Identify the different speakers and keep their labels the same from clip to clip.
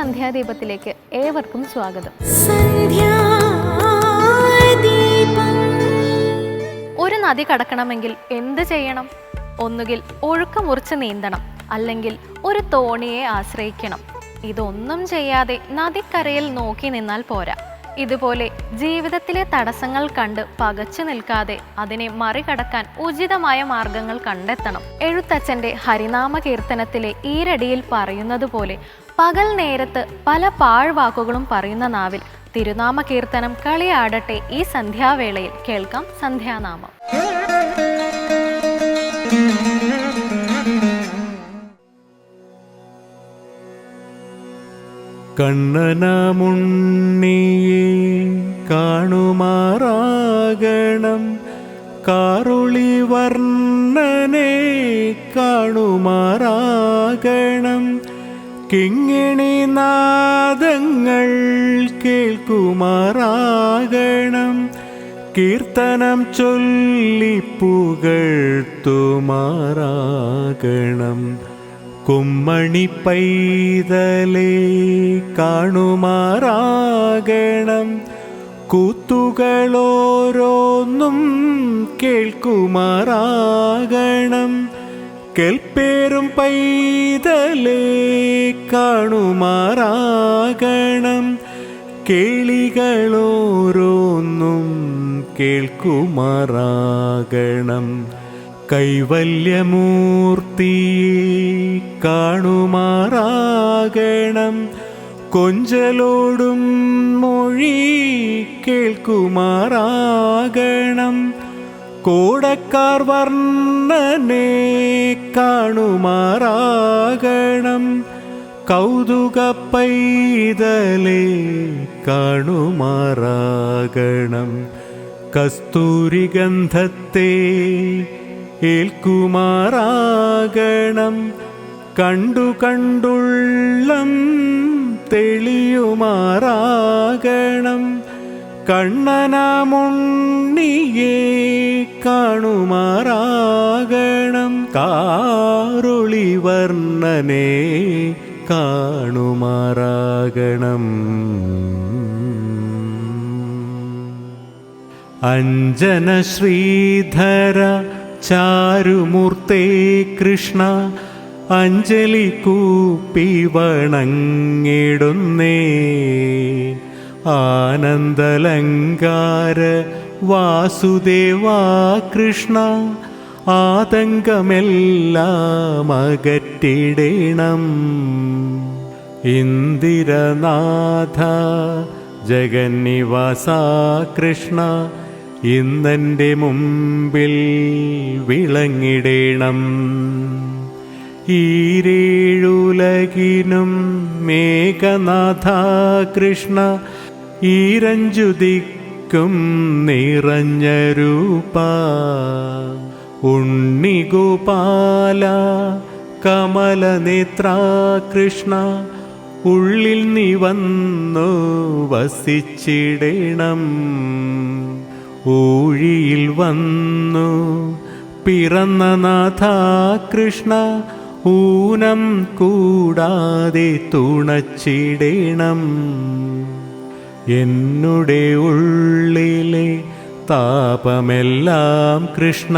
Speaker 1: സന്ധ്യാദീപത്തിലേക്ക് ഏവർക്കും സ്വാഗതം. ഒരു നദി കടക്കണമെങ്കിൽ എന്ത് ചെയ്യണം? ഒന്നുകിൽ ഒഴുക്ക് മുറിച്ച് നീന്തണം അല്ലെങ്കിൽ ഒരു തോണിയെ ആശ്രയിക്കണം. ഇതൊന്നും ചെയ്യാതെ നദിക്കരയിൽ നോക്കി നിന്നാൽ പോരാ. ഇതുപോലെ ജീവിതത്തിലെ തടസ്സങ്ങൾ കണ്ട് പകച്ചു നിൽക്കാതെ അതിനെ മറികടക്കാൻ ഉചിതമായ മാർഗങ്ങൾ കണ്ടെത്തണം. എഴുത്തച്ഛന്റെ ഹരിനാമ കീർത്തനത്തിലെ ഈരടിയിൽ പറയുന്നത് പോലെ പകൽ നേരത്ത് പല പാഴ്വാക്കുകളും പറയുന്ന നാവിൽ തിരുനാമ കീർത്തനം കളിയാടട്ടെ ഈ സന്ധ്യാവേളയിൽ കേൾക്കാം സന്ധ്യാനാമം.
Speaker 2: കണ്ണനമുണ്ണിയെ കാണുമാറാകണം കാറുളി വർണനെ കാണുമാറാകണം. കിങ്ങിണി നാദങ്ങൾ കേൾക്കുമാറാകണം. കീർത്തനം ചൊല്ലിപ്പുകഴ്ത്തുമാറാകണം കുമ്മണി പൈതലേ കാണുമാറാകണം. കൂത്തുകളോരോന്നും കേൾക്കുമാറാകണം. കേൾപ്പേരും പൈതലേ കാണുമാറാകണം. കേളികളോരോന്നും കേൾക്കുമാറാകണം. കൈവല്യമൂർത്തിയെ കാണുമാറാകണം. കൊഞ്ചലോടും മൊഴി കേൾക്കുമാറാകണം. കോടക്കാർ വർണനെ കാണുമാറാകണം. കൗതുക പൈതലേ കാണുമാറാകണം. കസ്തൂരി ഏൽക്കുമാറാകണം. കണ്ടു കണ്ടുള്ളം തെളിയുമാറാകണം. കണ്ണനാമുണ്ണിയെ കാണുമാറാകണം. കാറുളി വർണനെ കാണുമാറാകണം. അഞ്ജന ശ്രീധര ചാരുമൂർത്തേ കൃഷ്ണ അഞ്ജലി കൂപ്പി വണങ്ങിടുന്നേ. ആനന്ദലങ്കാര വാസുദേവാ കൃഷ്ണ ആതങ്കമെല്ലാം അകറ്റിടണം ഇന്ദിരനാഥ ജഗന്നിവാസ കൃഷ്ണ ഇന്നെന്റെ മുമ്പിൽ വിളങ്ങിടേണം. ഈരേഴുലകിനും മേഘനാഥ കൃഷ്ണ ഈരഞ്ജുതിക്കും നിറഞ്ഞ രൂപ. ഉണ്ണിഗോപാല കമലനേത്ര കൃഷ്ണ ഉള്ളിൽ നീ വന്നു വസിച്ചിടണം. ഊഴിയിൽ വന്നു പിറന്ന നാഥ കൃഷ്ണ ഊനം കൂടാതെ തുണച്ചിടണം. എന്നുടെ ഉള്ളിലെ താപമെല്ലാം കൃഷ്ണ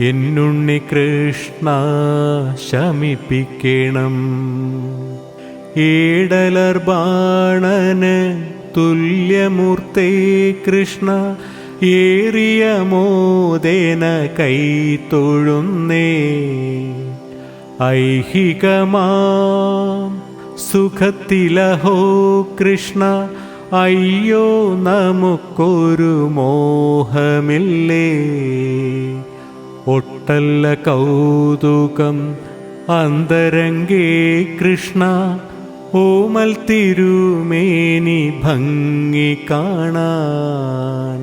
Speaker 2: എന്നുണ്ണി കൃഷ്ണ ശമിപ്പിക്കണം. ഏടലർ ബാണന് തുല്യമൂർത്തേ കൃഷ്ണ ഏറിയ മോദേന കൈ തൊഴുന്നേ ഐഹികമാം സുഖത്തിലഹോ കൃഷ്ണ അയ്യോ നമുക്കൊരു മോഹമില്ലേ? ഒട്ടല്ല കൗതുകം. അന്തരംഗേ കൃഷ്ണ ഓമൽ തിരുമേനി ഭംഗി കാണാൻ.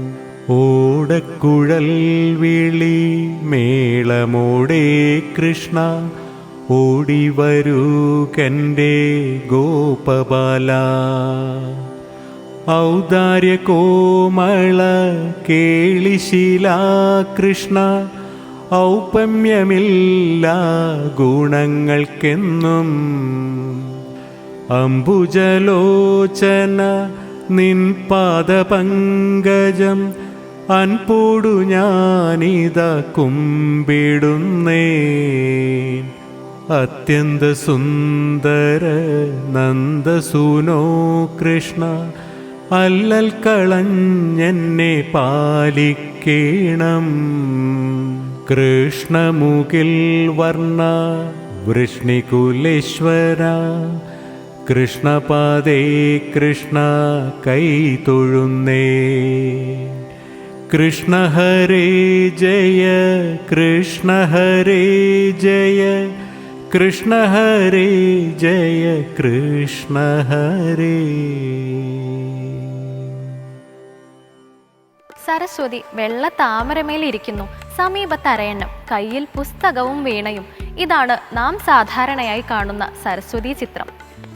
Speaker 2: ഓടക്കുഴൽ വിളി മേളമോടേ കൃഷ്ണ ഓടി വരൂ കന്റെ ഗോപബാല. ഔദാര്യ കോമള കേളിശീല കൃഷ്ണ ഔപമ്യമില്ല ഗുണങ്ങൾക്കെന്നും അംബുജലോചന നിൻ പാദപങ്കജം അൻപോടു ഞാനിത കുമ്പിടുന്നേ അത്യന്ത സുന്ദര നന്ദസൂനോ കൃഷ്ണ അല്ലൽ കളഞ്ഞെന്നെ പാലിക്കേണം. കൃഷ്ണമുകിൽ വർണ വൃഷ്ണികുലേശ്വര. കൃഷ്ണപാദേ കൃഷ്ണ കൈ തൊഴുന്നേ. കൃഷ്ണ ഹരേ ജയ കൃഷ്ണ ഹരേ ജയ. കൃഷ്ണ ഹരേ ജയ കൃഷ്ണ ഹരേ
Speaker 1: സരസ്വതി വെള്ള താമരമേലിരിക്കുന്നു സമീപത്ത് അരയണ്ണം കയ്യിൽ പുസ്തകവും വീണയും. ഇതാണ് നാം സാധാരണയായി കാണുന്ന സരസ്വതി ചിത്രം.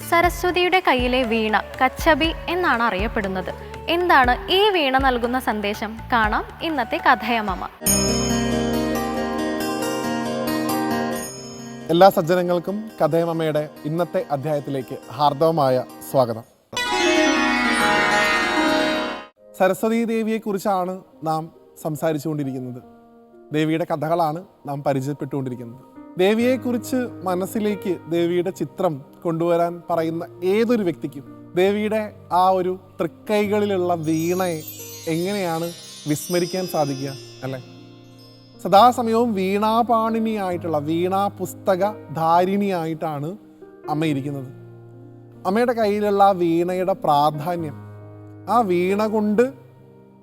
Speaker 1: സരസ്വതിയുടെ കയ്യിലെ വീണ കച്ചബി എന്നാണ് അറിയപ്പെടുന്നത്. എന്താണ് ഈ വീണ നൽകുന്ന സന്ദേശം? കാണാം ഇന്നത്തെ കഥയമമ
Speaker 3: എല്ലാ സജ്ജനങ്ങൾക്കും കഥയമമയുടെ ഇന്നത്തെ അധ്യായത്തിലേക്ക് ഹാർദവമായ സ്വാഗതം. സരസ്വതി ദേവിയെക്കുറിച്ചാണ് നാം സംസാരിച്ചുകൊണ്ടിരിക്കുന്നത്. ദേവിയുടെ കഥകളാണ് നാം പരിചയപ്പെട്ടുകൊണ്ടിരിക്കുന്നത്. ദേവിയെക്കുറിച്ച് മനസ്സിലേക്ക് ദേവിയുടെ ചിത്രം കൊണ്ടുവരാൻ പറയുന്ന ഏതൊരു വ്യക്തിക്കും ദേവിയുടെ ആ ഒരു തൃക്കൈകളിലുള്ള വീണയെ എങ്ങനെയാണ് വിസ്മരിക്കാൻ സാധിക്കുക അല്ലേ? സദാസമയവും വീണാപാണിനിയായിട്ടുള്ള വീണാ പുസ്തക ധാരിണിയായിട്ടാണ് അമ്മയിരിക്കുന്നത് അമ്മയുടെ കയ്യിലുള്ള വീണയുടെ പ്രാധാന്യം ആ വീണ കൊണ്ട്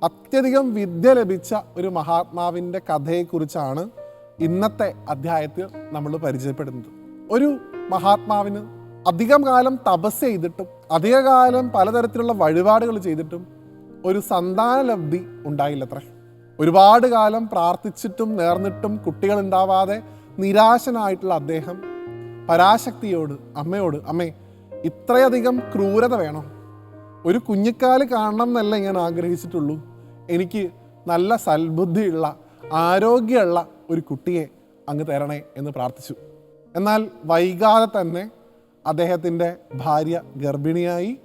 Speaker 3: അത്യധികം വിദ്യ ലഭിച്ച ഒരു മഹാത്മാവിന്റെ കഥയെക്കുറിച്ചാണ് ഇന്നത്തെ അധ്യായത്തിൽ നമ്മൾ പരിചയപ്പെടുന്നത്. ഒരു മഹാത്മാവിന് അധികം കാലം തപസ് ചെയ്തിട്ടും അധികകാലം പലതരത്തിലുള്ള വഴിപാടുകൾ ചെയ്തിട്ടും ഒരു സന്താനലബ്ധി ഉണ്ടായില്ലത്രേ. ഒരുപാട് കാലം പ്രാർത്ഥിച്ചിട്ടും നേർന്നിട്ടും കുട്ടികൾ ഉണ്ടാവാതെ നിരാശനായിട്ടുള്ള അദ്ദേഹം പരാശക്തിയോട് അമ്മയോട് അമ്മേ ഇത്രയധികം ക്രൂരത വേണോ? ഒരു കുഞ്ഞിക്കാൽ കാണണം എന്നല്ല ഞാൻ ആഗ്രഹിച്ചിട്ടുള്ളൂ. എനിക്ക് നല്ല സൽബുദ്ധിയുള്ള ആരോഗ്യമുള്ള ഒരു കുട്ടിയെ അങ്ങ് തരണേ എന്ന് പ്രാർത്ഥിച്ചു. എന്നാൽ വൈകാതെ തന്നെ അദ്ദേഹത്തിന്റെ ഭാര്യ ഗർഭിണിയായി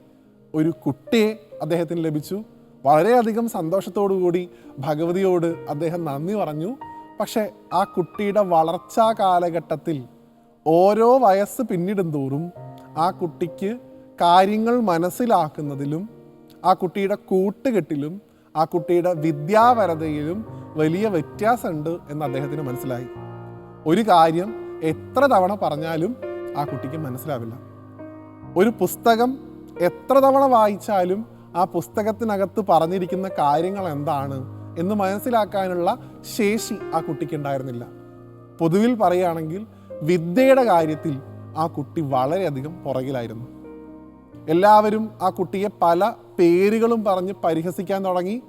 Speaker 3: ഒരു കുട്ടിയെ അദ്ദേഹത്തിന് ലഭിച്ചു. വളരെയധികം സന്തോഷത്തോടു കൂടി ഭഗവതിയോട് അദ്ദേഹം നന്ദി പറഞ്ഞു. പക്ഷേ ആ കുട്ടിയുടെ വളർച്ചാ കാലഘട്ടത്തിൽ ഓരോ വയസ്സ് പിന്നിടും തോറും ആ കുട്ടിക്ക് കാര്യങ്ങൾ മനസ്സിലാക്കുന്നതിലും ആ കുട്ടിയുടെ കൂട്ടുകെട്ടിലും ആ കുട്ടിയുടെ വിദ്യാപരതയിലും വലിയ വ്യത്യാസമുണ്ട് എന്ന് അദ്ദേഹത്തിന് മനസ്സിലായി. ഒരു കാര്യം എത്ര തവണ പറഞ്ഞാലും ആ കുട്ടിക്ക് മനസ്സിലാവില്ല. ഒരു പുസ്തകം എത്ര തവണ വായിച്ചാലും ആ പുസ്തകത്തിനകത്ത് പറഞ്ഞിരിക്കുന്ന കാര്യങ്ങൾ എന്താണ് എന്ന് മനസ്സിലാക്കാനുള്ള ശേഷി ആ കുട്ടിക്ക് ഉണ്ടായിരുന്നില്ല. പൊതുവിൽ പറയുകയാണെങ്കിൽ വിദ്യയുടെ കാര്യത്തിൽ ആ കുട്ടി വളരെയധികം പുറകിലായിരുന്നു. എല്ലാവരും ആ കുട്ടിയെ പല പേരുകളും പറഞ്ഞ് പരിഹസിക്കാൻ തുടങ്ങി.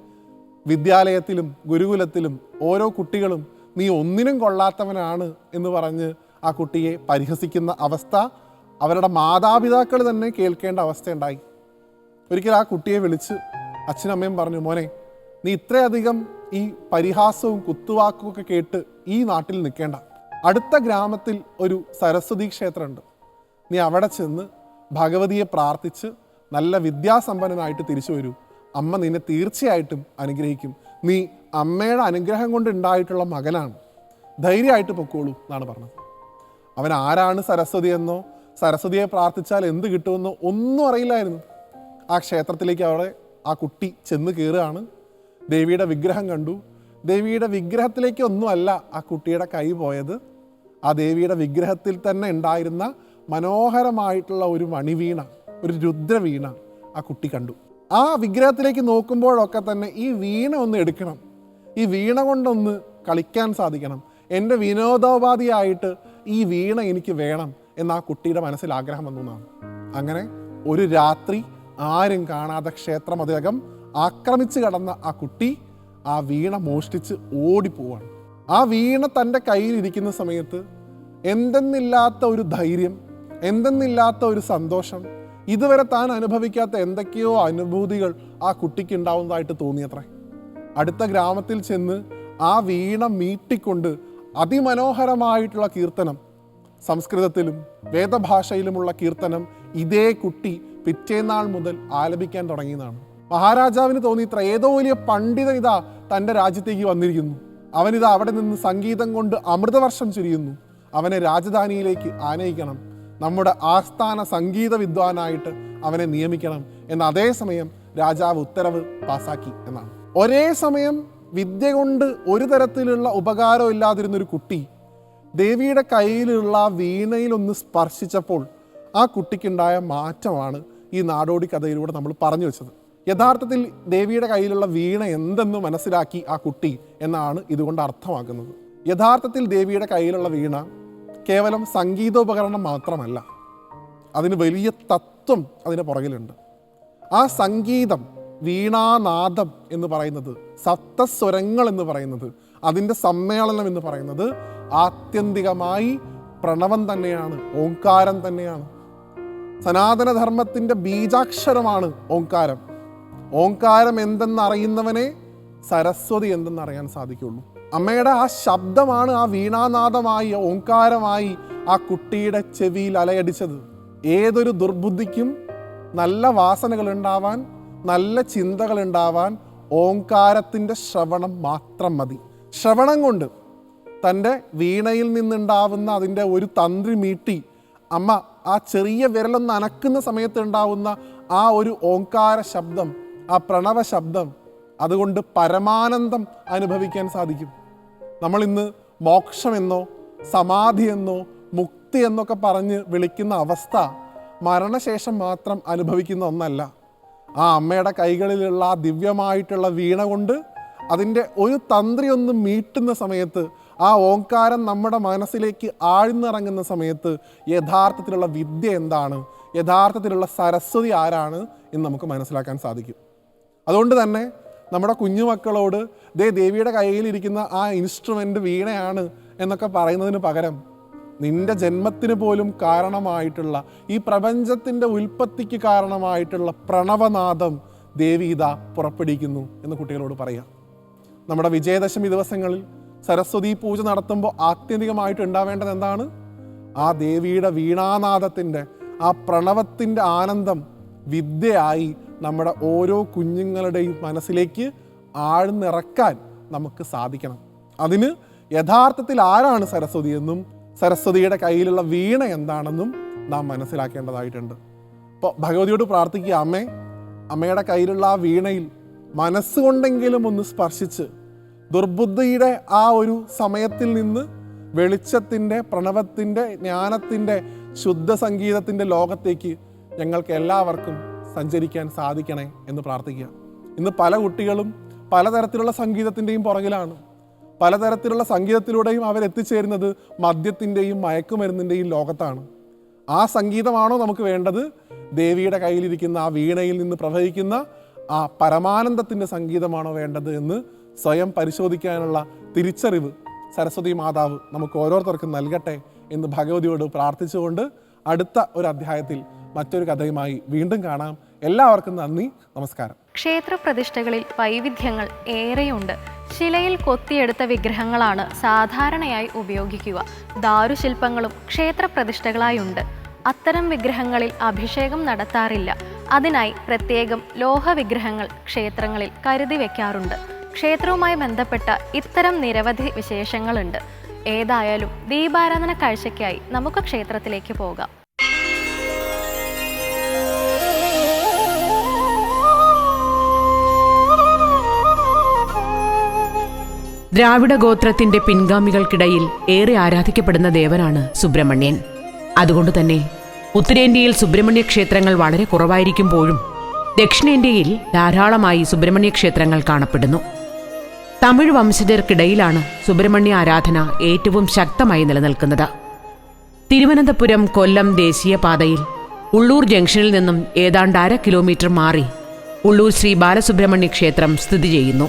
Speaker 3: വിദ്യാലയത്തിലും ഗുരുകുലത്തിലും ഓരോ കുട്ടികളും നീ ഒന്നിനും കൊള്ളാത്തവനാണ് എന്ന് പറഞ്ഞ് ആ കുട്ടിയെ പരിഹസിക്കുന്ന അവസ്ഥ അവരുടെ മാതാപിതാക്കൾ തന്നെ കേൾക്കേണ്ട അവസ്ഥയുണ്ടായി ഒരിക്കൽ ആ കുട്ടിയെ വിളിച്ച് അച്ഛനമ്മയും പറഞ്ഞു മോനെ നീ ഇത്രയധികം ഈ പരിഹാസവും കുത്തുവാക്കും ഒക്കെ കേട്ട് ഈ നാട്ടിൽ നിൽക്കേണ്ട. അടുത്ത ഗ്രാമത്തിൽ ഒരു സരസ്വതി ക്ഷേത്രമുണ്ട്. നീ അവിടെ ചെന്ന് ഭഗവതിയെ പ്രാർത്ഥിച്ച് നല്ല വിദ്യാസമ്പന്നനായിട്ട് തിരിച്ചു വരൂ. അമ്മ നിന്നെ തീർച്ചയായിട്ടും അനുഗ്രഹിക്കും. നീ അമ്മയുടെ അനുഗ്രഹം കൊണ്ട് ഉണ്ടായിട്ടുള്ള മകനാണ്. ധൈര്യമായിട്ട് പൊക്കോളൂ എന്നാണ് പറഞ്ഞത്. അവൻ ആരാണ് സരസ്വതി എന്നോ സരസ്വതിയെ പ്രാർത്ഥിച്ചാൽ എന്ത് കിട്ടുമെന്നോ ഒന്നും അറിയില്ലായിരുന്നു. ആ ക്ഷേത്രത്തിലേക്ക് അവിടെ ആ കുട്ടി ചെന്ന് കയറുകയാണ്. ദേവിയുടെ വിഗ്രഹം കണ്ടു. ദേവിയുടെ വിഗ്രഹത്തിലേക്ക് ഒന്നുമല്ല ആ കുട്ടിയുടെ കൈ പോയത്. ആ ദേവിയുടെ വിഗ്രഹത്തിൽ തന്നെ ഉണ്ടായിരുന്ന മനോഹരമായിട്ടുള്ള ഒരു മണിവീണ ഒരു രുദ്രവീണ ആ കുട്ടി കണ്ടു. ആ വിഗ്രഹത്തിലേക്ക് നോക്കുമ്പോഴൊക്കെ തന്നെ ഈ വീണ ഒന്ന് എടുക്കണം. ഈ വീണ കൊണ്ടൊന്ന് കളിക്കാൻ സാധിക്കണം. എന്റെ വിനോദോപാധിയായിട്ട് ഈ വീണ എനിക്ക് വേണം എന്ന് ആ കുട്ടിയുടെ മനസ്സിൽ ആഗ്രഹം വന്നു എന്നാണ്. അങ്ങനെ ഒരു രാത്രി ആരും കാണാതെ ക്ഷേത്രം അദ്ദേഹം ആക്രമിച്ചു കടന്ന ആ കുട്ടി ആ വീണ മോഷ്ടിച്ച് ഓടിപ്പോവാണ്. ആ വീണ തന്റെ കയ്യിലിരിക്കുന്ന സമയത്ത് എന്തെന്നില്ലാത്ത ഒരു ധൈര്യം എന്തെന്നില്ലാത്ത ഒരു സന്തോഷം. ഇതുവരെ താൻ അനുഭവിക്കാത്ത എന്തൊക്കെയോ അനുഭൂതികൾ ആ കുട്ടിക്ക് ഉണ്ടാവുന്നതായിട്ട് തോന്നിയത്രേ. അടുത്ത ഗ്രാമത്തിൽ ചെന്ന് ആ വീണ മീട്ടിക്കൊണ്ട് അതിമനോഹരമായിട്ടുള്ള കീർത്തനം സംസ്കൃതത്തിലും വേദഭാഷയിലുമുള്ള കീർത്തനം ഇതേ കുട്ടി പിറ്റേന്നാൾ മുതൽ ആലപിക്കാൻ തുടങ്ങിയതാണ്. മഹാരാജാവിന് തോന്നി ഇത്ര ഏതോ വലിയ പണ്ഡിതൻ ഇതാ തന്റെ രാജ്യത്തേക്ക് വന്നിരിക്കുന്നു. അവനിതാ അവിടെ നിന്ന് സംഗീതം കൊണ്ട് അമൃതവർഷം ചുരിയുന്നു. അവനെ രാജധാനിയിലേക്ക് ആനയിക്കണം. നമ്മുടെ ആസ്ഥാന സംഗീത വിദ്വാനായിട്ട് അവനെ നിയമിക്കണം എന്ന അതേസമയം രാജാവ് ഉത്തരവ് പാസാക്കി എന്നാണ്. ഒരേ സമയം വിദ്യ കൊണ്ട് ഒരു തരത്തിലുള്ള ഉപകാരം ഇല്ലാതിരുന്നൊരു കുട്ടി ദേവിയുടെ കയ്യിലുള്ള വീണയിൽ ഒന്ന് സ്പർശിച്ചപ്പോൾ ആ കുട്ടിക്കുണ്ടായ മാറ്റമാണ് ഈ നാടോടി കഥയിലൂടെ നമ്മൾ പറഞ്ഞു വെച്ചത്. യഥാർത്ഥത്തിൽ ദേവിയുടെ കയ്യിലുള്ള വീണ എന്തെന്ന് മനസ്സിലാക്കി ആ കുട്ടി എന്നാണ് ഇതുകൊണ്ട് അർത്ഥമാക്കുന്നത്. യഥാർത്ഥത്തിൽ ദേവിയുടെ കയ്യിലുള്ള വീണ കേവലം സംഗീതോപകരണം മാത്രമല്ല അതിന് വലിയ തത്വം അതിന് പുറകിലുണ്ട്. ആ സംഗീതം വീണാനാദം എന്ന് പറയുന്നത് സപ്തസ്വരങ്ങൾ എന്ന് പറയുന്നത് അതിന്റെ സമ്മേളനം എന്ന് പറയുന്നത് ആത്യന്തികമായി പ്രണവം തന്നെയാണ് ഓംകാരം തന്നെയാണ്. സനാതനധർമ്മത്തിന്റെ ബീജാക്ഷരമാണ് ഓംകാരം. ഓംകാരം എന്തെന്നറിയുന്നവനെ സരസ്വതി എന്തെന്നറിയാൻ സാധിക്കുള്ളൂ. അമ്മയുടെ ആ ശബ്ദമാണ് ആ വീണാനാദമായി ഓങ്കാരമായി ആ കുട്ടിയുടെ ചെവിയിൽ അലയടിച്ചത്. ഏതൊരു ദുർബുദ്ധിക്കും നല്ല വാസനകൾ ഉണ്ടാവാൻ നല്ല ചിന്തകൾ ഉണ്ടാവാൻ ഓങ്കാരത്തിന്റെ ശ്രവണം മാത്രം മതി. ശ്രവണം കൊണ്ട് തന്റെ വീണയിൽ നിന്നുണ്ടാവുന്ന അതിന്റെ ഒരു തന്ത്രി മീട്ടി അമ്മ ആ ചെറിയ വിരലൊന്ന് അനക്കുന്ന സമയത്ത് ഉണ്ടാവുന്ന ആ ഒരു ഓങ്കാര ശബ്ദം ആ പ്രണവ ശബ്ദം അതുകൊണ്ട് പരമാനന്ദം അനുഭവിക്കാൻ സാധിക്കും. നമ്മൾ ഇന്ന് മോക്ഷമെന്നോ സമാധിയെന്നോ മുക്തി എന്നൊക്കെ പറഞ്ഞ് വിളിക്കുന്ന അവസ്ഥ മരണശേഷം മാത്രം അനുഭവിക്കുന്ന ഒന്നല്ല. ആ അമ്മയുടെ കൈകളിലുള്ള ആ ദിവ്യമായിട്ടുള്ള വീണ കൊണ്ട് അതിന്റെ ഒരു തന്ത്രി ഒന്ന് മീട്ടുന്ന സമയത്ത് ആ ഓങ്കാരം നമ്മുടെ മനസ്സിലേക്ക് ആഴ്ന്നിറങ്ങുന്ന സമയത്ത് യഥാർത്ഥത്തിലുള്ള വിദ്യ എന്താണ്? യഥാർത്ഥത്തിലുള്ള സരസ്വതി ആരാണ് എന്ന് നമുക്ക് മനസ്സിലാക്കാൻ സാധിക്കും. അതുകൊണ്ട് തന്നെ നമ്മുടെ കുഞ്ഞുമക്കളോട് ദേ ദേവിയുടെ കയ്യിലിരിക്കുന്ന ആ ഇൻസ്ട്രുമെന്റ് വീണയാണ് എന്നൊക്കെ പറയുന്നതിന് പകരം നിന്റെ ജന്മത്തിന് പോലും കാരണമായിട്ടുള്ള ഈ പ്രപഞ്ചത്തിന്റെ ഉൽപ്പത്തിക്ക് കാരണമായിട്ടുള്ള പ്രണവനാദം ദേവി ഇതാ പുറപ്പെടുവിക്കുന്നു എന്ന് കുട്ടികളോട് പറയാം നമ്മുടെ വിജയദശമി ദിവസങ്ങളിൽ സരസ്വതി പൂജ നടത്തുമ്പോൾ ആത്യന്തികമായിട്ട് ഉണ്ടാവേണ്ടത് എന്താണ്? ആ ദേവിയുടെ വീണാനാദത്തിന്റെ ആ പ്രണവത്തിന്റെ ആനന്ദം വിദ്യയായി നമ്മുടെ ഓരോ കുഞ്ഞുങ്ങളുടെയും മനസ്സിലേക്ക് ആഴ്ന്നിറക്കാൻ നമുക്ക് സാധിക്കണം. അതിന് യഥാർത്ഥത്തിൽ ആരാണ് സരസ്വതി എന്നും സരസ്വതിയുടെ കയ്യിലുള്ള വീണ എന്താണെന്നും നാം മനസ്സിലാക്കേണ്ടതായിട്ടുണ്ട്. ഇപ്പോൾ ഭഗവതിയോട് പ്രാർത്ഥിക്കുക അമ്മേ അമ്മയുടെ കയ്യിലുള്ള ആ വീണയിൽ മനസ്സുകൊണ്ടെങ്കിലും ഒന്ന് സ്പർശിച്ച് ദുർബുദ്ധിയുടെ ആ ഒരു സമയത്തിൽ നിന്ന് വെളിച്ചത്തിന്റെ പ്രണവത്തിന്റെ ജ്ഞാനത്തിന്റെ ശുദ്ധ സംഗീതത്തിന്റെ ലോകത്തേക്ക് ഞങ്ങൾക്ക് എല്ലാവർക്കും സഞ്ചരിക്കാൻ സാധിക്കണേ എന്ന് പ്രാർത്ഥിക്കുക. ഇന്ന് പല കുട്ടികളും പലതരത്തിലുള്ള സംഗീതത്തിന്റെയും പുറകിലാണ്. പലതരത്തിലുള്ള സംഗീതത്തിലൂടെയും അവരെത്തിച്ചേരുന്നത് മദ്യത്തിന്റെയും മയക്കുമരുന്നിന്റെയും ലോകത്താണ്. ആ സംഗീതമാണോ നമുക്ക് വേണ്ടത്? ദേവിയുടെ കയ്യിലിരിക്കുന്ന ആ വീണയിൽ നിന്ന് പ്രവഹിക്കുന്ന ആ പരമാനന്ദത്തിന്റെ സംഗീതമാണോ വേണ്ടത് എന്ന് സ്വയം പരിശോധിക്കാനുള്ള തിരിച്ചറിവ് സരസ്വതി മാതാവ് നമുക്ക് ഓരോരുത്തർക്കും നൽകട്ടെ എന്ന് ഭഗവതിയോട് പ്രാർത്ഥിച്ചുകൊണ്ട് അടുത്ത ഒരു അധ്യായത്തിൽ മറ്റൊരു കഥയുമായി വീണ്ടും കാണാം. എല്ലാവർക്കും നന്ദി. നമസ്കാരം.
Speaker 1: ക്ഷേത്രപ്രതിഷ്ഠകളിൽ വൈവിധ്യങ്ങൾ ഏറെയുണ്ട്. ശിലയിൽ കൊത്തിയെടുത്ത വിഗ്രഹങ്ങളാണ് സാധാരണയായി ഉപയോഗിക്കുക. ദാരുശില്പങ്ങളും ക്ഷേത്രപ്രതിഷ്ഠകളായുണ്ട് അത്തരം വിഗ്രഹങ്ങളിൽ അഭിഷേകം നടത്താറില്ല. അതിനായി പ്രത്യേകം ലോഹവിഗ്രഹങ്ങൾ ക്ഷേത്രങ്ങളിൽ കരുതി വയ്ക്കാറുണ്ട് ക്ഷേത്രവുമായി ബന്ധപ്പെട്ട ഇത്തരം നിരവധി വിശേഷങ്ങളുണ്ട്. ഏതായാലും ദീപാരാധന കാഴ്ചയ്ക്കായി നമുക്ക് ക്ഷേത്രത്തിലേക്ക് പോകാം.
Speaker 4: ദ്രാവിഡ ഗോത്രത്തിന്റെ പിൻഗാമികൾക്കിടയിൽ ഏറെ ആരാധിക്കപ്പെടുന്ന ദേവനാണ് സുബ്രഹ്മണ്യൻ. അതുകൊണ്ട് തന്നെ ഉത്തരേന്ത്യയിൽ സുബ്രഹ്മണ്യ ക്ഷേത്രങ്ങൾ വളരെ കുറവായിരിക്കുമ്പോഴും ദക്ഷിണേന്ത്യയിൽ ധാരാളമായി സുബ്രഹ്മണ്യ ക്ഷേത്രങ്ങൾ കാണപ്പെടുന്നു. തമിഴ് വംശജർക്കിടയിലാണ് സുബ്രഹ്മണ്യ ആരാധന ഏറ്റവും ശക്തമായി നിലനിൽക്കുന്നത്. തിരുവനന്തപുരം കൊല്ലം ദേശീയപാതയിൽ ഉള്ളൂർ ജംഗ്ഷനിൽ നിന്നും ഏതാണ്ട് അര കിലോമീറ്റർ മാറി ഉള്ളൂർ ശ്രീ ബാലസുബ്രഹ്മണ്യ ക്ഷേത്രം സ്ഥിതി ചെയ്യുന്നു.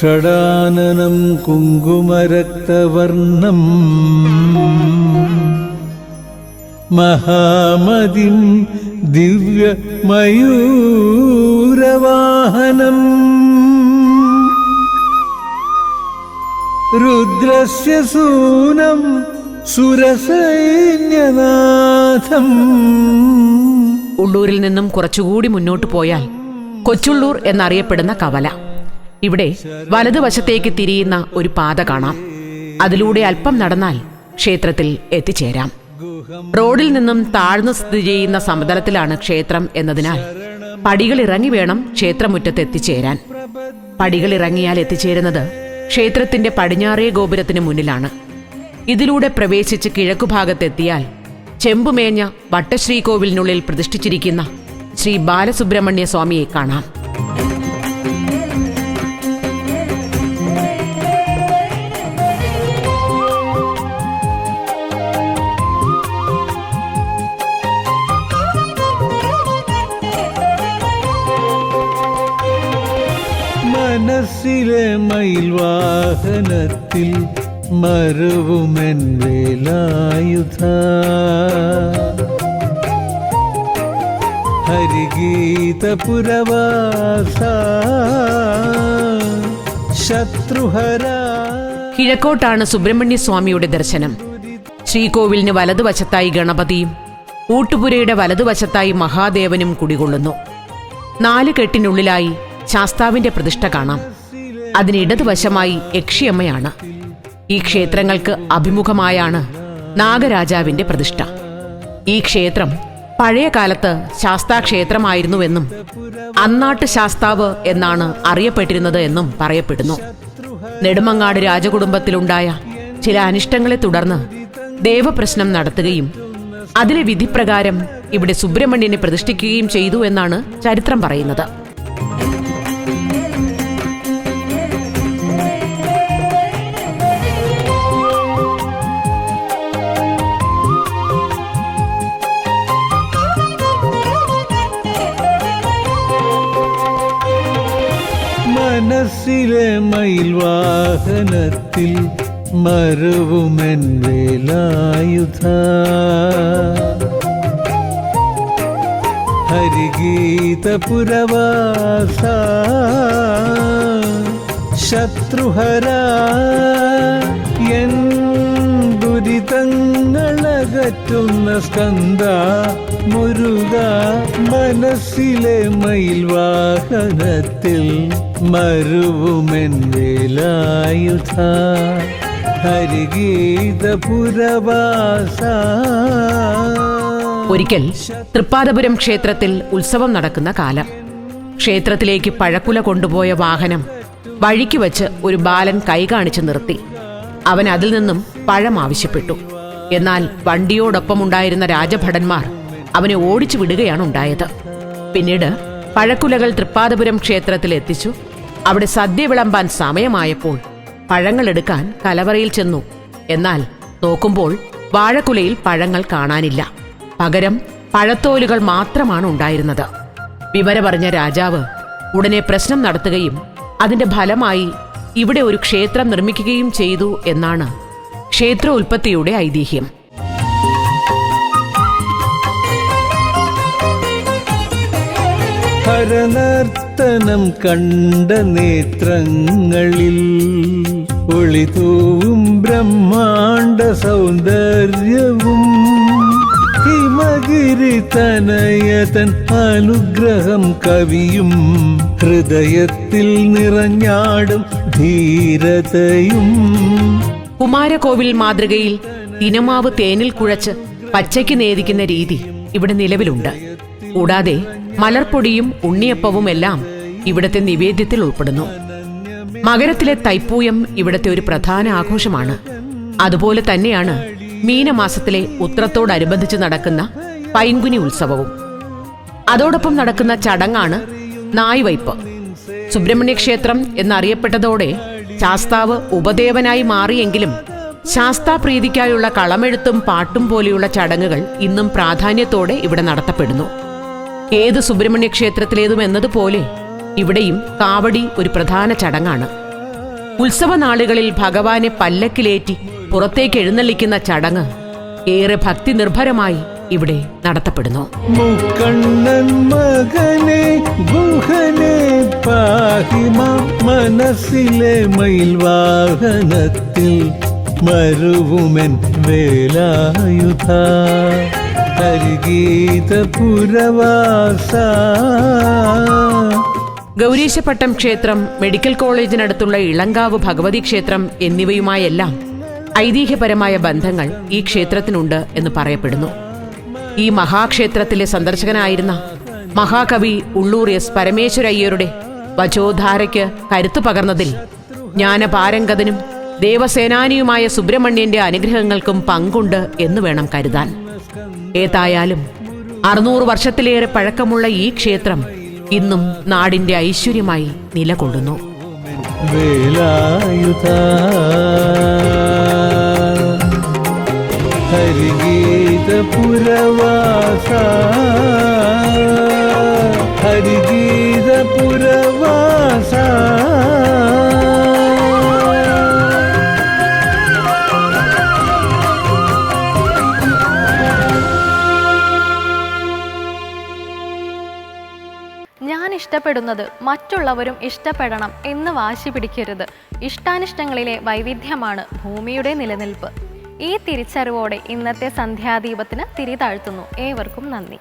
Speaker 5: ഷടാനനം കുങ്കുമരക്തവർണം മഹാമതി ദിവ്യമയൂരവാഹനം. രുദ്രസ്യ സൂനം സുരസൈന്യനാഥം.
Speaker 4: ഉള്ളൂരിൽ നിന്നും കുറച്ചുകൂടി മുന്നോട്ട് പോയാൽ കൊച്ചുള്ളൂർ എന്നറിയപ്പെടുന്ന കവല. ഇവിടെ വലതുവശത്തേക്ക് തിരിയുന്ന ഒരു പാത കാണാം. അതിലൂടെ അല്പം നടന്നാൽ ക്ഷേത്രത്തിൽ എത്തിച്ചേരാം. റോഡിൽ നിന്നും താഴ്ന്നു സ്ഥിതി ചെയ്യുന്ന സമതലത്തിലാണ് ക്ഷേത്രം എന്നതിനാൽ പടികൾ ഇറങ്ങി വേണം ക്ഷേത്രമുറ്റത്ത് എത്തിച്ചേരാൻ. പടികൾ ഇറങ്ങിയാൽ എത്തിച്ചേരുന്നത് ക്ഷേത്രത്തിന്റെ പടിഞ്ഞാറേ ഗോപുരത്തിന് മുന്നിലാണ്. ഇതിലൂടെ പ്രവേശിച്ച് കിഴക്കുഭാഗത്തെത്തിയാൽ ചെമ്പുമേഞ്ഞ വട്ടശ്രീകോവിലിനുള്ളിൽ പ്രതിഷ്ഠിച്ചിരിക്കുന്ന ശ്രീ ബാലസുബ്രഹ്മണ്യ സ്വാമിയെ കാണാം.
Speaker 5: മനസ്സിലെ മയിൽവാഹനത്തിൽ മരവുമെൻ വേലായുധ ഹരിഗീതപുരവാസ. ശത്രുഹര.
Speaker 4: കിഴക്കോട്ടാണ് സുബ്രഹ്മണ്യ സ്വാമിയുടെ ദർശനം. ശ്രീകോവിലിന് വലതുവശത്തായി ഗണപതിയും ഊട്ടുപുരയുടെ വലതുവശത്തായി മഹാദേവനും കുടികൊള്ളുന്നു. നാല് കെട്ടിനുള്ളിലായി ശാസ്താവിന്റെ പ്രതിഷ്ഠ കാണാം. അതിന് ഇടതുവശമായി യക്ഷിയമ്മയാണ്. ഈ ക്ഷേത്രങ്ങൾക്ക് അഭിമുഖമായാണ് നാഗരാജാവിന്റെ പ്രതിഷ്ഠ. ഈ ക്ഷേത്രം പഴയ കാലത്ത് ശാസ്താക്ഷേത്രമായിരുന്നുവെന്നും അന്നാട്ട് ശാസ്താവ് എന്നാണ് അറിയപ്പെട്ടിരുന്നത് എന്നും പറയപ്പെടുന്നു. നെടുമങ്ങാട് രാജകുടുംബത്തിലുണ്ടായ ചില അനിഷ്ടങ്ങളെ തുടർന്ന് ദേവപ്രശ്നം നടത്തുകയും അതിലെ വിധിപ്രകാരം ഇവിടെ സുബ്രഹ്മണ്യനെ പ്രതിഷ്ഠിക്കുകയും ചെയ്തു എന്നാണ് ചരിത്രം പറയുന്നത്.
Speaker 5: മനസ്സിലെ മയിൽവാഹനത്തിൽ മരവുമെൻ വേലായുധ. ഹരിഗീതപുരവാസ ശത്രുഹര എൻ ദുരിതങ്ങളകറ്റുന്ന സ്കന്ദ മുരുക മനസ്സിലെ മയിൽവാഹനത്തിൽ മരുവുമെൻ വേലായുധ ഹരിഗീതപുരവാസ.
Speaker 4: ഒരിക്കൽ തൃപ്പാദപുരം ക്ഷേത്രത്തിൽ ഉത്സവം നടക്കുന്ന കാലം. ക്ഷേത്രത്തിലേക്ക് പഴക്കുല കൊണ്ടുപോയ വാഹനം വഴിക്ക് വച്ച് ഒരു ബാലൻ കൈ കാണിച്ചു നിർത്തി. അവൻ അതിൽ നിന്നും പഴം ആവശ്യപ്പെട്ടു. എന്നാൽ വണ്ടിയോടൊപ്പമുണ്ടായിരുന്ന രാജഭടന്മാർ അവനെ ഓടിച്ചു വിടുകയാണ് ഉണ്ടായത്. പിന്നീട് പഴക്കുലകൾ തൃപ്പാദപുരം ക്ഷേത്രത്തിൽ എത്തിച്ചു. അവിടെ സദ്യ വിളമ്പാൻ സമയമായപ്പോൾ പഴങ്ങൾ എടുക്കാൻ കലവറയിൽ ചെന്നു. എന്നാൽ നോക്കുമ്പോൾ വാഴക്കുലയിൽ പഴങ്ങൾ കാണാനില്ല. പകരം പഴത്തോലുകൾ മാത്രമാണ് ഉണ്ടായിരുന്നത്. വിവര പറഞ്ഞ രാജാവ് ഉടനെ പ്രശ്നം നടത്തുകയും അതിന്റെ ഫലമായി ഇവിടെ ഒരു ക്ഷേത്രം നിർമ്മിക്കുകയും ചെയ്തു എന്നാണ് ക്ഷേത്ര ഉൽപ്പത്തിയുടെ ഐതിഹ്യം.
Speaker 5: ഹരനർത്തനം കണ്ട നേത്രങ്ങളിൽ ഒളിതൂവും ബ്രഹ്മാണ്ട സൗന്ദര്യവും. ഹിമഗിരി തനയതൻ അനുഗ്രഹം കവിയും ഹൃദയത്തിൽ നിറഞ്ഞാടും ധീരതയും.
Speaker 4: കുമാരകോവിൽ മാതൃകയിൽ തിനമാവ് തേനിൽ കുഴച്ച് പച്ചയ്ക്ക് നേദിക്കുന്ന രീതി ഇവിടെ നിലവിലുണ്ട്. കൂടാതെ മലർപ്പൊടിയും ഉണ്ണിയപ്പവും എല്ലാം ഇവിടത്തെ നിവേദ്യത്തിൽ ഉൾപ്പെടുന്നു. മകരത്തിലെ തൈപ്പൂയം ഇവിടത്തെ ഒരു പ്രധാന ആഘോഷമാണ്. അതുപോലെ തന്നെയാണ് മീനമാസത്തിലെ ഉത്രത്തോടനുബന്ധിച്ച് നടക്കുന്ന പൈങ്കുനി ഉത്സവവും. അതോടൊപ്പം നടക്കുന്ന ചടങ്ങാണ് നായ്വയ്പ് സുബ്രഹ്മണ്യ ക്ഷേത്രം എന്നറിയപ്പെട്ടതോടെ ശാസ്താവ് ഉപദേവനായി മാറിയെങ്കിലും ശാസ്താപ്രീതിക്കായുള്ള കളമെഴുത്തും പാട്ടും പോലെയുള്ള ചടങ്ങുകൾ ഇന്നും പ്രാധാന്യത്തോടെ ഇവിടെ നടത്തപ്പെടുന്നു. ഏത് സുബ്രഹ്മണ്യ ക്ഷേത്രത്തിലേതും എന്നതുപോലെ ഇവിടെയും കാവടി ഒരു പ്രധാന ചടങ്ങാണ്. ഉത്സവനാളുകളിൽ ഭഗവാനെ പല്ലക്കിലേറ്റി പുറത്തേക്ക് എഴുന്നള്ളിക്കുന്ന ചടങ്ങ് ഏറെ ഭക്തി നിർഭരമായി ഇവിടെ നടത്തപ്പെടുന്നു.
Speaker 5: പാഹിമ മരുവുമെൻ
Speaker 4: ഗൗരീശപട്ടം ക്ഷേത്രം മെഡിക്കൽ കോളേജിനടുത്തുള്ള ഇളങ്കാവ് ഭഗവതി ക്ഷേത്രം എന്നിവയുമായെല്ലാം ഐതിഹ്യപരമായ ബന്ധങ്ങൾ ഈ ക്ഷേത്രത്തിനുണ്ട് എന്ന് പറയപ്പെടുന്നു. ഈ മഹാക്ഷേത്രത്തിലെ സന്ദർശകനായിരുന്ന മഹാകവി ഉള്ളൂർ എസ് പരമേശ്വരയ്യരുടെ വചോധാരയ്ക്ക് കരുത്തു പകർന്നതിൽ ജ്ഞാനപാരംഗതനും ദേവസേനാനിയുമായ സുബ്രഹ്മണ്യന്റെ അനുഗ്രഹങ്ങൾക്കും പങ്കുണ്ട് എന്ന് വേണം കരുതാൻ. ഏതായാലും അറുന്നൂറ് വർഷത്തിലേറെ പഴക്കമുള്ള ഈ ക്ഷേത്രം ഇന്നും നാടിന്റെ ഐശ്വര്യമായി നിലകൊള്ളുന്നു.
Speaker 5: ഹരിഗീതപുരവാസ ഹരിഗീത
Speaker 1: ഇഷ്ടപ്പെടുന്നത് മറ്റുള്ളവരും ഇഷ്ടപ്പെടണം എന്ന് വാശി പിടിക്കരുത്. ഇഷ്ടാനിഷ്ടങ്ങളിലെ വൈവിധ്യമാണ് ഭൂമിയുടെ നിലനിൽപ്പ്. ഈ തിരിച്ചറിവോടെ ഇന്നത്തെ സന്ധ്യാദീപത്തിന് തിരി താഴ്ത്തുന്നു. ഏവർക്കും നന്ദി.